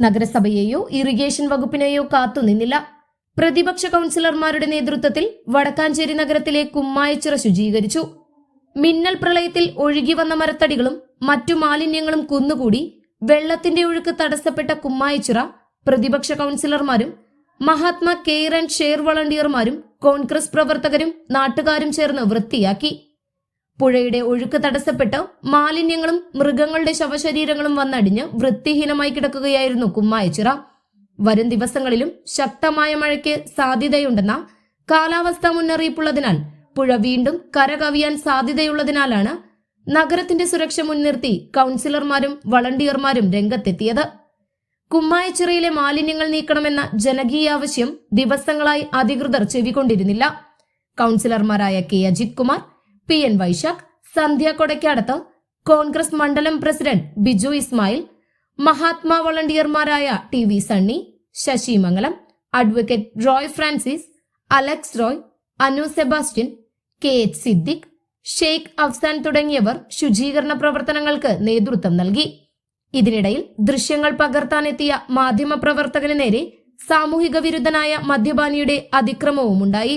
നഗരസഭയെയോ irrigation വകുപ്പിനെയോ കാത്തുനിന്നില്ല. പ്രതിപക്ഷ കൗൺസിലർമാരുടെ നേതൃത്വത്തിൽ വടക്കാഞ്ചേരി നഗരത്തിലെ കുമ്മായച്ചിറ ശുചീകരിച്ചു. മിന്നൽ പ്രളയത്തിൽ ഒഴുകി വന്ന മരത്തടികളും മറ്റു മാലിന്യങ്ങളും കുന്നുകൂടി വെള്ളത്തിന്റെ ഒഴുക്ക് തടസ്സപ്പെട്ട കുമ്മായച്ചിറ പ്രതിപക്ഷ കൗൺസിലർമാരും മഹാത്മാ കെയർ ആൻഡ് ഷെയർ വളണ്ടിയർമാരും കോൺഗ്രസ് പ്രവർത്തകരും നാട്ടുകാരും ചേർന്ന് വൃത്തിയാക്കി. പുഴയുടെ ഒഴുക്ക് തടസ്സപ്പെട്ട് മാലിന്യങ്ങളും മൃഗങ്ങളുടെ ശവശരീരങ്ങളും വന്നടിഞ്ഞ് വൃത്തിഹീനമായി കിടക്കുകയായിരുന്നു കുമ്മായച്ചിറ വരും ദിവസങ്ങളിലും ശക്തമായ മഴയ്ക്ക് സാധ്യതയുണ്ടെന്ന കാലാവസ്ഥാ മുന്നറിയിപ്പുള്ളതിനാൽ പുഴ വീണ്ടും കരകവിയാൻ സാധ്യതയുള്ളതിനാലാണ് നഗരത്തിന്റെ സുരക്ഷ മുൻനിർത്തി കൗൺസിലർമാരും വളണ്ടിയർമാരും രംഗത്തെത്തിയത്. കുമ്മായച്ചിറയിലെ മാലിന്യങ്ങൾ നീക്കണമെന്ന ജനകീയ ആവശ്യം ദിവസങ്ങളായി അധികൃതർ ചെവികൊണ്ടിരുന്നില്ല കൗൺസിലർമാരായ K. Ajith Kumar P N Vaishakh Sandhya Kodakkadath Congress മണ്ഡലം president Biju Ismail Mahatma വളണ്ടിയർമാരായ T V Sunny Sasimangalam advocate Roy Francis Alex Roy Anu Sebastian K H Siddique Sheikh Afsan തുടങ്ങിയവർ ശുചീകരണ പ്രവർത്തനങ്ങൾക്ക് നേതൃത്വം നൽകി. ഇതിനിടയിൽ ദൃശ്യങ്ങൾ പകർത്താനെത്തിയ മാധ്യമപ്രവർത്തകന് നേരെ സാമൂഹിക വിരുദ്ധനായ മദ്യപാനിയുടെ അതിക്രമവുമുണ്ടായി.